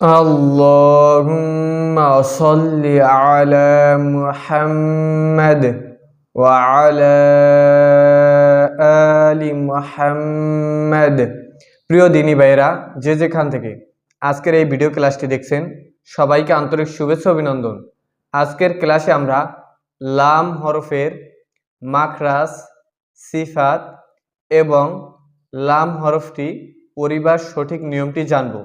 اللهم صل على محمد وعلى آل محمد প্রিয় দিনী ভাইরা যে যেখান থেকে আজকের এই ভিডিও ক্লাসটি দেখছেন সবাইকে আন্তরিক শুভেচ্ছা অভিনন্দন আজকের ক্লাসে আমরা লাম হরফের মাখরাস সিফাত এবং লাম হরফটি পরিবার সঠিক নিয়মটি জানব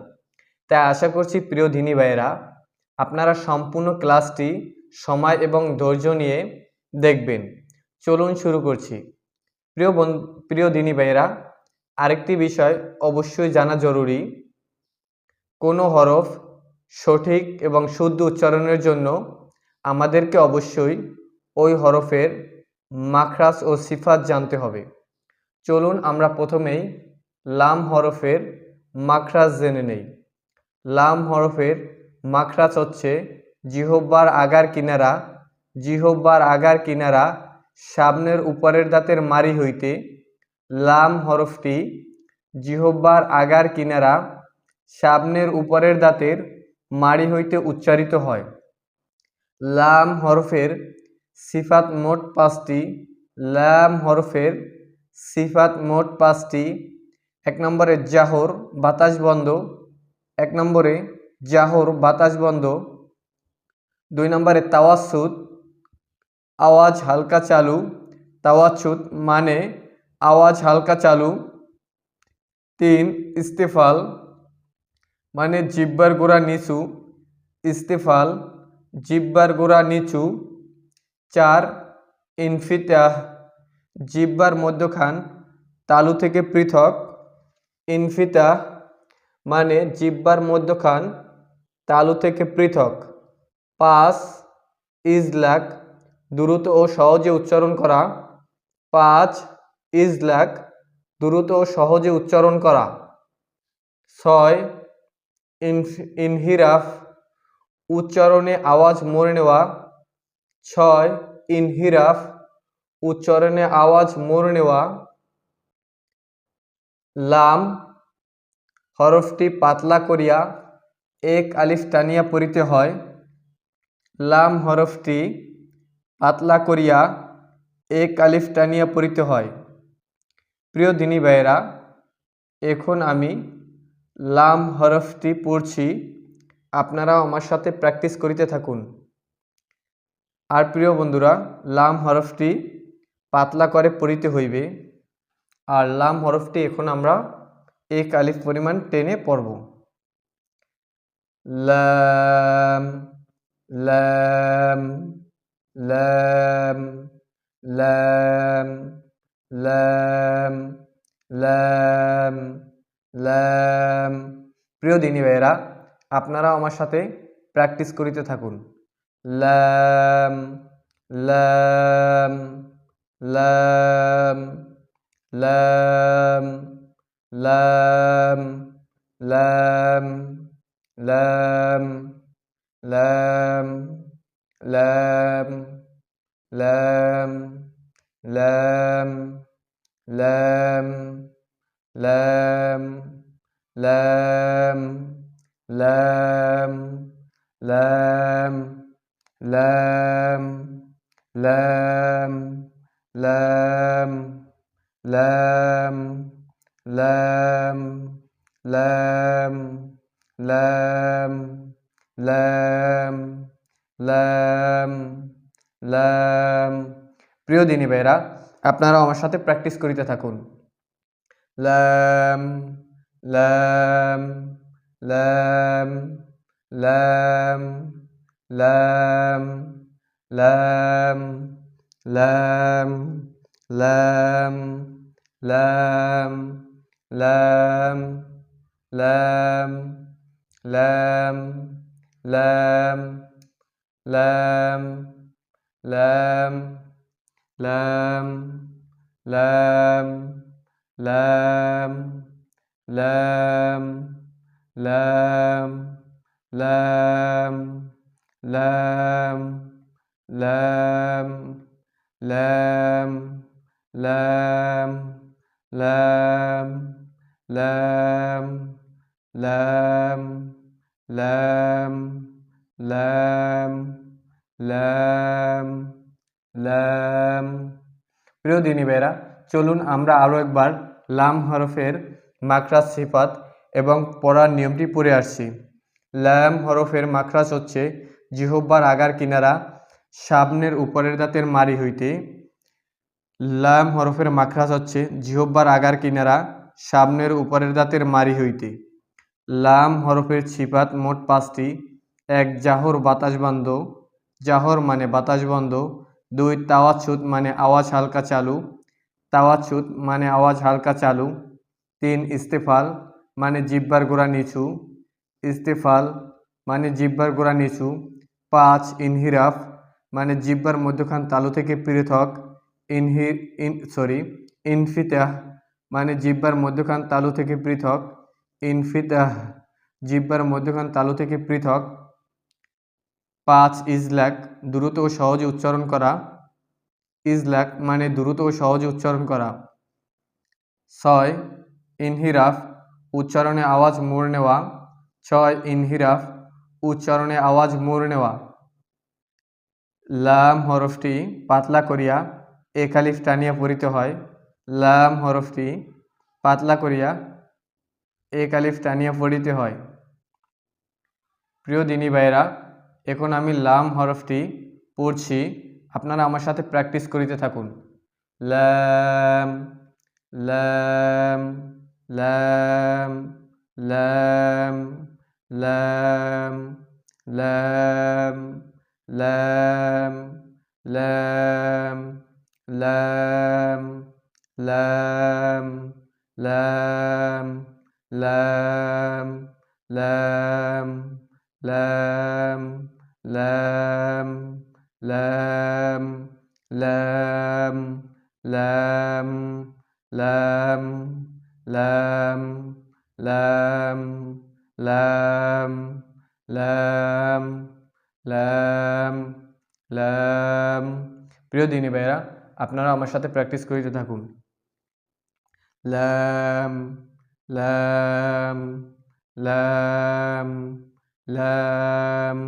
তাই আশা করছি প্রিয় ধিনী ভাইয়েরা, আপনারা সম্পূর্ণ ক্লাসটি সময় এবং ধৈর্য নিয়ে দেখবেন। চলুন শুরু করছি। প্রিয় বন, প্রিয় দিনী ভাইয়েরা, আরেকটি বিষয় অবশ্যই জানা জরুরি। কোনো হরফ সঠিক এবং শুদ্ধ উচ্চারণের জন্য আমাদেরকে অবশ্যই ওই হরফের মাখরাস ও সিফাত জানতে হবে। চলুন আমরা প্রথমেই লাম হরফের মাখরাজ জেনে নেই। লাম হরফের মাখরাজ হচ্ছে জিহব্বার আগার কিনারা জিহব্বার আগার কিনারা সামনের উপরের দাঁতের মারি হইতে লাম হরফটি জিহব্বার আগার কিনারা সামনের উপরের দাঁতের মাড়ি হইতে উচ্চারিত হয়। লাম হরফের সিফাত মোট পাঁচটি, লাম হরফের সিফাত মোট পাঁচটি, এক নম্বরে জাহর, বাতাস বন্ধ এক নম্বরে জাহর, বাতাস বন্ধ। দুই নম্বরে তাওয়াসুদ আওয়াজ হালকা চালু। তাওয়াসুদ মানে আওয়াজ হালকা চালু। তিন, ইস্তেফাল মানে জিব্বার গোড়া নিচু। ইস্তেফাল, জিব্বার গোড়া নিচু। চার, ইনফিতাহ, জিব্বার মধ্যখান তালু থেকে পৃথক। ইনফিতাহ মানে জিব্বার মধ্যখান তালু থেকে পৃথক। পাঁচ, ইজলাক, দ্রুত ও সহজে উচ্চারণ করা। পাঁচ, ইজলাক, দ্রুত ও সহজে উচ্চারণ করা। ছয় ইনহিরাফ, উচ্চারণে আওয়াজ মরে নেওয়া। ছয়, ইনহিরাফ, উচ্চারণে আওয়াজ মরে নেওয়া। লাম হরফটি পাতলা করিয়া এক আলিফ টানিয়া পড়িতে হয়। লাম হরফটি পাতলা করিয়া এক আলিফ টানিয়া পড়িতে হয়। প্রিয় দিনী ভাইয়েরা, এখন আমি লাম হরফটি পড়ছি। আপনারা আমার সাথে প্র্যাকটিস করিতে থাকুন। আর প্রিয় বন্ধুরা, লাম হরফটি পাতলা করে পড়িতে হইবে। আর লাম হরফটি এখন আমরা এক আলিফ পরিমাণ টেনে পড়ব। লাম লাম লাম লাম লাম লাম লাম। প্রিয় দিনী ভাইয়েরা আপনারা আমার সাথে প্র্যাকটিস করিতে থাকুন। লাম লাম লাম লাম। lam lam lam lam lam lam lam lam lam lam lam lam lam লাম লাম লাম লাম প্রিয় দিনী ভাইরা আপনারা আমার সাথে প্র্যাকটিস করিতে থাকুন লাম লাম লাম লাম লাম লাম লাম লাম লাম লাম লাম লাম লাম লাম লাম লাম লাম লাম লাম লাম লাম লাম লাম লাম লাম লাম লাম লাম লাম লাম লাম লাম প্রিয় দিনী ভাইরা চলুন আমরা আরও একবার লাম হরফের মাকরাজ সিফাত এবং পড়ার নিয়মটি পড়ে আসছি। লাম হরফের মাকরাজ হচ্ছে জিহব্বার আগার কিনারা সামনের উপরের দাঁতের মারি হইতে। লাম হরফের মাখরাজ হচ্ছে জিহব্বার আগার কিনারা সামনের উপরের দাঁতের মারি হইতে। লাম হরফের ছিপাত মোট পাঁচটি। এক, জাহর বাতাস বন্ধ। জাহর মানে বাতাস বন্ধ। দুই তাওয়াছুত মানে আওয়াজ হালকা চালু। তাওয়াছুত মানে আওয়াজ হালকা চালু। তিন, ইস্তেফাল মানে জিব্বার গোড়া নিচু। ইস্তেফাল মানে জিব্বার গোড়া নিচু। পাঁচ, ইনহিরাফ মানে জিব্বার মধ্যখান তালু থেকে পৃথক। ইনহি ইন সরি, ইনফিতাহ মানে জিব্বার মধ্যখান তালু থেকে পৃথক। ইনফিতাহ জিব্বার মধ্যখান তালু থেকে পৃথক। পাঁচ ইজলাক দ্রুত ও সহজে উচ্চারণ করা। ইজলাক মানে দ্রুত ও সহজে উচ্চারণ করা। ছয় ইনহিরাফ, উচ্চারণে আওয়াজ মোড় নেওয়া। ছয় ইনহিরাফ, উচ্চারণে আওয়াজ মোড় নেওয়া। লাম হরফটি পাতলা করিয়া একালিফ টানিয়া পড়িতে হয়। লাম হরফটি পাতলা করিয়া একালিফ টানিয়া পড়িতে হয় প্রিয় দিনী ভাইরা এখন আমি লাম হরফটি পড়ছি আপনারা আমার সাথে প্র্যাকটিস করিতে থাকুন লাম লাম লাম লাম লাম লাম লাম লাম লাম লাম লাম লাম লাম লাম লাম লাম লাম লাম লাম লাম লাম লাম লাম লাম লাম প্রিয় দিনী ভাইরা আপনারা আমার সাথে প্র্যাকটিস করিতে থাকুন লাম লাম লাম লাম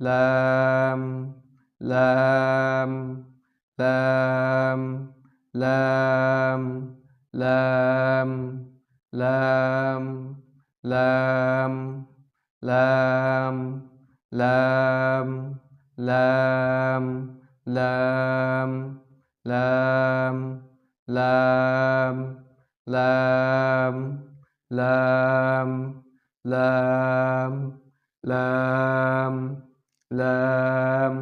লাম লাম লাম লাম লাম লাম লাম লাম লাম লাম লাম লাম লাম লাম লাম লাম লাম লাম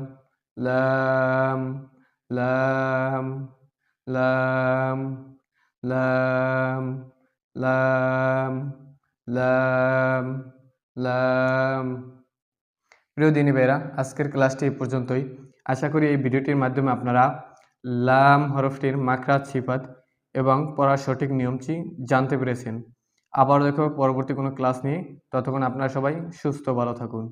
লাম লাম লাম লাম লাম লাম লাম প্রিয় দিনী ভাইরা আজকের ক্লাসটি এই পর্যন্তই আশা করি এই ভিডিওটির মাধ্যমে আপনারা লাম হরফটির মাখরাত সিফাত এবং পড়ার সঠিক নিয়মটি জানতে পেরেছেন আবার দেখো পরবর্তী কোনো ক্লাস নিয়ে। ততক্ষণ আপনারা সবাই সুস্থ ভালো থাকুন।